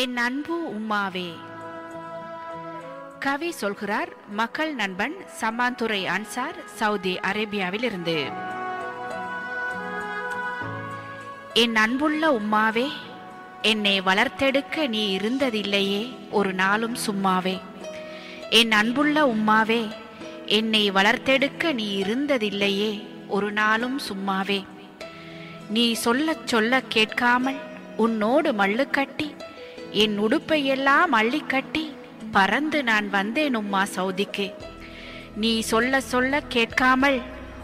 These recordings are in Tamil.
என் அன்பு உம்மாவே. கவி சொல்கிறார் மக்கள் நண்பன் சம்மாந்துரை அன்சார் சவுதி அரேபியாவில் இருந்து என் அன்புள்ள உம்மாவே என்னை வளர்த்தெடுக்க நீ இருந்ததில்லையே ஒரு நாளும் சும்மாவே. என் அன்புள்ள உம்மாவே என்னை வளர்த்தெடுக்க நீ இருந்ததில்லையே ஒரு நாளும் சும்மாவே. நீ சொல்லச் சொல்ல கேட்காமல் உன்னோடு மல்லு கட்டி என் உடுப்பையெல்லாம் அள்ளி கட்டி பறந்து நான் வந்தேன் உம்மா சவுதிக்கு. நீ சொல்ல சொல்ல கேட்காமல்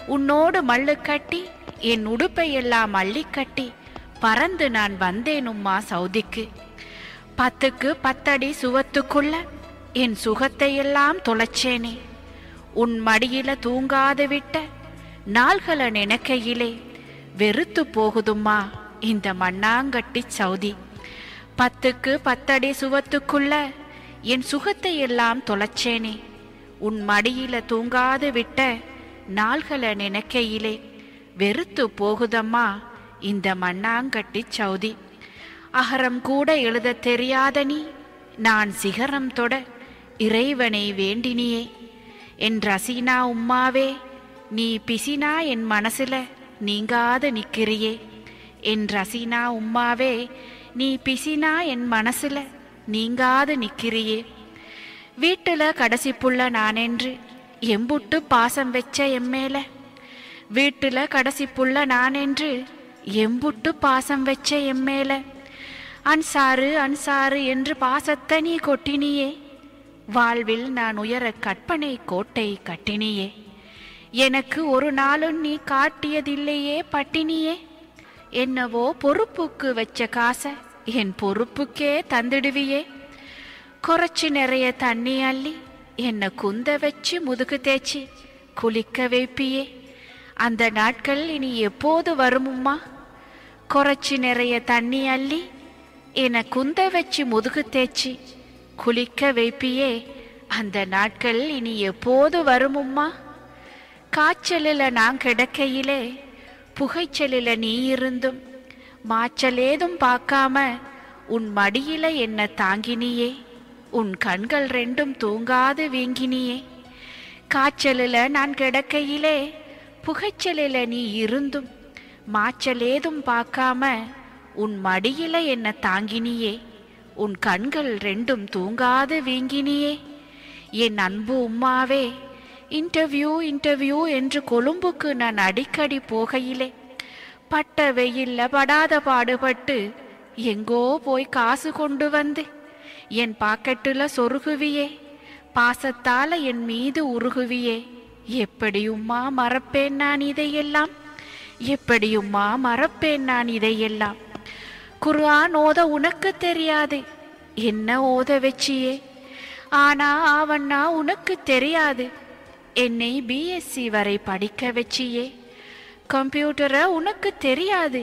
உன்னோடு மல்லு கட்டி என் உடுப்பையெல்லாம் அள்ளி கட்டி பறந்து நான் வந்தேன் உம்மா சவுதிக்கு. பத்துக்கு பத்தடி சுவத்துக்குள்ள என் சுகத்தையெல்லாம் தொலைச்சேனே. உன் மடியில தூங்காது விட்ட நாள்கள நினைக்கையிலே வெறுத்து போகுதும்மா இந்த மண்ணாங்கட்டி சவுதி. பத்துக்கு பத்தடி சுவத்துக்குள்ள என் சுகத்தை எல்லாம் தொலைச்சேனே. உன் மடியில தூங்காது விட்ட நாள்களை நினைக்கையிலே வெறுத்து போகுதம்மா இந்த மண்ணாங்கட்டி சவுதி அகரம் கூட எழுத தெரியாத நீ நான் சிகரம் தொட இறைவனை வேண்டினியே. என் ரசீனா உம்மாவே நீ பிசினா என் மனசுல நீங்காத நிக்கிறியே என் ரசீனா உம்மாவே நீ பிசினா என் மனசுல நீங்காது நிக்கிறியே. வீட்டுல கடைசி புள்ள நானென்று எம்புட்டு பாசம் வச்ச எம்மேல வீட்டுல கடைசி புள்ள நானென்று எம்புட்டு பாசம் வச்ச எம்மேல அன்சாறு அன்சாரு என்று பாசத்தை நீ கொட்டினியே. வாழ்வில் நான் உயர கற்பனை கோட்டை கட்டினியே. எனக்கு ஒரு நாளும் நீ காட்டியதில்லையே பட்டினியே. என்னவோ பொறுப்புக்கு வச்ச காசை என் பொறுப்புக்கே தந்துடுவியே. குறைச்சி நிறைய தண்ணி அள்ளி என்னை குந்த வச்சு முதுகு தேய்ச்சி குளிக்க வைப்பியே. அந்த நாட்கள் இனி எப்போது வருமும்மா? குறைச்சி நிறைய தண்ணி அள்ளி என்னை குந்த வச்சு முதுகு தேய்ச்சி குளிக்க வைப்பியே. அந்த நாட்கள் இனி எப்போது வருமும்மா? காய்ச்சலில் நான் கிடக்கையிலே புகைச்சலில் நீ இருந்தும் மாச்சலேதும் பார்க்காம உன் மடியில என்ன தாங்கினியே. உன் கண்கள் ரெண்டும் தூங்காது வீங்கினியே. காய்ச்சலில் நான் கிடக்கையிலே புகைச்சலில் நீ இருந்தும் மாச்சலேதும் பார்க்காம உன் மடியில என்ன தாங்கினியே. உன் கண்கள் ரெண்டும் தூங்காது வீங்கினியே. என் அன்பு உம்மாவே இன்டர்வியூ இன்டர்வியூ என்று கொழும்புக்கு நான் அடிக்கடி போகையிலே பட்ட வெயில்ல படாத பாடுபட்டு எங்கோ போய் காசு கொண்டு வந்து என் பாக்கெட்டுல சொருகுவியே பாசத்தால என் மீது உருகுவியே எப்படியும்மா மறப்பேன் நான் இதையெல்லாம் எப்படியும்மா மறப்பேன் நான் இதையெல்லாம்? குர்ஆன் ஓத உனக்கு தெரியாது என்ன ஓத வச்சியே? ஆனா ஆவண்ணா உனக்கு தெரியாது என்னை பிஎஸ்சி வரை படிக்க வச்சியே. கம்ப்யூட்டரை உனக்கு தெரியாது.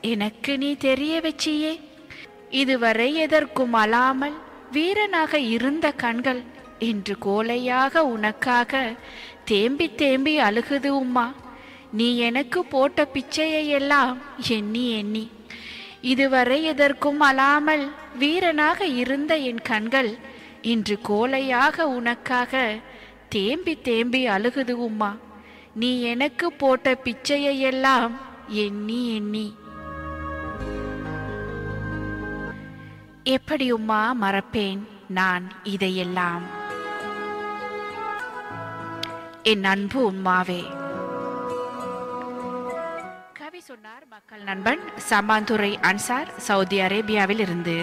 எனக்கு நீ தெரிய வச்சியே. இதுவரை எதற்கும் அழாமல் வீரனாக இருந்த கண்கள் இன்று கோலையாக உனக்காக தேம்பி தேம்பி அழுகுது உம்மா. நீ எனக்கு போட்ட பிச்சையை எல்லாம் எண்ணி எண்ணி. இதுவரை எதற்கும் அழாமல் வீரனாக இருந்த என் கண்கள் இன்று கோலையாக உனக்காக தேம்பி தேம்பி அழுகுது உம்மா. நீ எனக்கு போட்ட பிச்சையை எல்லாம் எண்ணி. எண்ணி எப்படியும்மா மறப்பேன் நான் இதையெல்லாம்? என் அன்பு உம்மாவே. கவி சொன்னார் மக்கள் நண்பன் சமாந்துரை அன்சார் சவுதி அரேபியாவில் இருந்து